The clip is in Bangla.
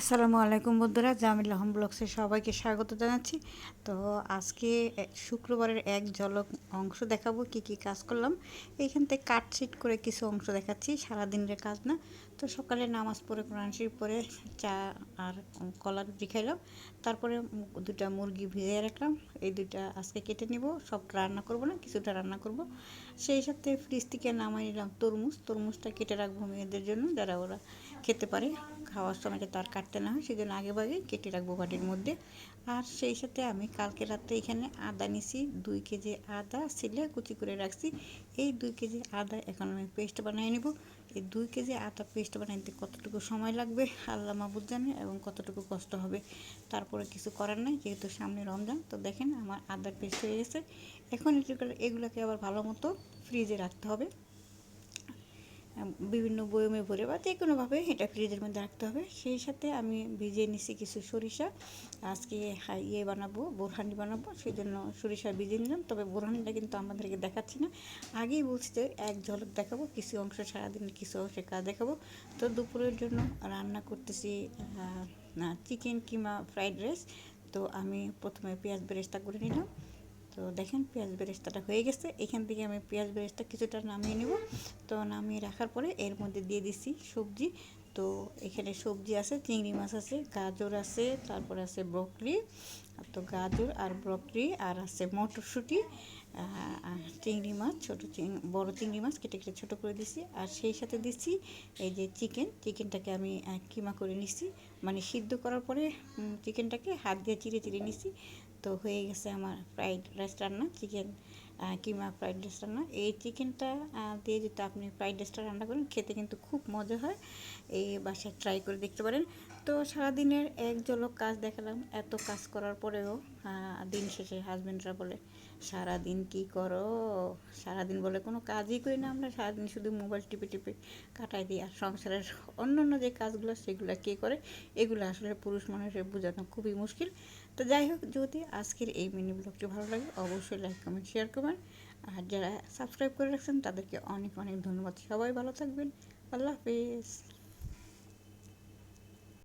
আসসালামু আলাইকুম বন্ধুরা, জামিল আহম ব্লগসে সবাইকে স্বাগত জানাচ্ছি। তো আজকে শুক্রবারের এক জলক অংশ দেখাবো, কি কি কাজ করলাম। এইখান থেকে কাটছিট করে কিছু অংশ দেখাচ্ছি, সারাদিনের কাজ না। তো সকালে নামাজ পড়ে, কোরআন শরীফ পরে চা আর কলা রুটি খাইলাম। তারপরে দুটা মুরগি ভিজিয়ে রাখলাম। এই দুইটা আজকে কেটে নিব। সব রান্না করব না, কিছুটা রান্না করব। সেই সাথে ফ্রিজ থেকে নামাই নিলাম তরমুজ। তরমুজটা কেটে রাখব মেয়েদের জন্য, যারা ওরা খেতে পারে। খাওয়ার সময় তার কাটতে না হয় সেই জন্য আগে ভাগে কেটে রাখব বাটির মধ্যে। আর সেই সাথে আমি কালকে রাতে এখানে আদা নিছি। দুই কেজি আদা, সিলে কুচি করে রাখছি। এই দুই কেজি আদা এখন আমি পেস্ট বানিয়ে নেব। এই দুই কেজি আটা পেস্ট বানাইতে কতটুকু সময় লাগবে আল্লাহ মাহবুদ জানে এবং কতটুকু কষ্ট হবে। তারপরে কিছু করার নাই, যেহেতু সামনে রমজান, তো দেখেন আমার আদার পেস্ট হয়ে গেছে। এখন এগুলোকে আবার ভালো মতো ফ্রিজে রাখতে হবে। বিভিন্ন বয়মে ভরে বা যে কোনোভাবে এটা ফ্রিজের মধ্যে রাখতে হবে। সেই সাথে আমি ভিজিয়ে নিছি কিছু সরিষা। আজকে ইয়ে বানাবো, বোরহানি বানাবো সেই জন্য সরিষা ভিজিয়ে নিলাম। তবে বোরহানিটা কিন্তু আমাদেরকে দেখাচ্ছি না। আগেই বলছি যে এক ঝলক দেখাবো, কিছু অংশ সারাদিন, কিছু অংশে কাজ দেখাবো। তো দুপুরের জন্য রান্না করতেছি চিকেন কিমা ফ্রাইড রাইস তো আমি প্রথমে পেঁয়াজ বেরেস্তা করে নিলাম। তো দেখেন পেঁয়াজ বেরেস্তাটা হয়ে গেছে। এখান থেকে আমি পেঁয়াজ বেরেস্তা কিছুটা নামিয়ে নেব। তো নামিয়ে রাখার পরে এর মধ্যে দিয়ে দিচ্ছি সবজি। তো এখানে সবজি আছে, চিংড়ি মাছ আছে, গাজর আছে, তারপর আছে ব্রকলি তো গাজর আর ব্রকলি আর আছে মটরশুঁটি চিংড়ি মাছ, ছোটো চিং, বড় চিংড়ি মাছ কেটে কেটে ছোটো করে দিছি। আর সেই সাথে দিচ্ছি এই যে চিকেন চিকেনটাকে আমি কিমা করে নিছি। মানে সিদ্ধ করার পরে চিকেনটাকে হাত দিয়ে চিড়ে চিড়ে নিছি। তো হয়ে গেছে আমার ফ্রাইড রাইস রান্না চিকেন কিমা ফ্রাইড রাইসটা রান্না। এই চিকেনটা দিয়ে যদি আপনি ফ্রাইড রাইসটা রান্না করেন, খেতে কিন্তু খুব মজা হয়। এই বাসায় ট্রাই করে দেখতে পারেন। তো সারাদিনের এক ঝলক কাজ দেখালাম। এত কাজ করার পরেও দিন শেষে হাজব্যান্ডরা বলে, সারাদিন কি করো? সারাদিন বলে কোনো কাজই করি না আমরা। সারাদিন শুধু মোবাইল টিপে টিপে কাটাই দিই। আর সংসারের অন্য অন্য যে কাজগুলো, সেগুলো কে করে? এগুলো আসলে পুরুষ মানুষের বোঝানো খুবই মুশকিল। তো যাই হোক, যদি আজকের এই মিনি ব্লগটি ভালো লাগে, অবশ্যই লাইক কমেন্ট শেয়ার করবেন। আর যারা সাবস্ক্রাইব করে রাখছেন তাদেরকে অনেক অনেক ধন্যবাদ। সবাই ভালো থাকবেন। আল্লাহ হাফিজ।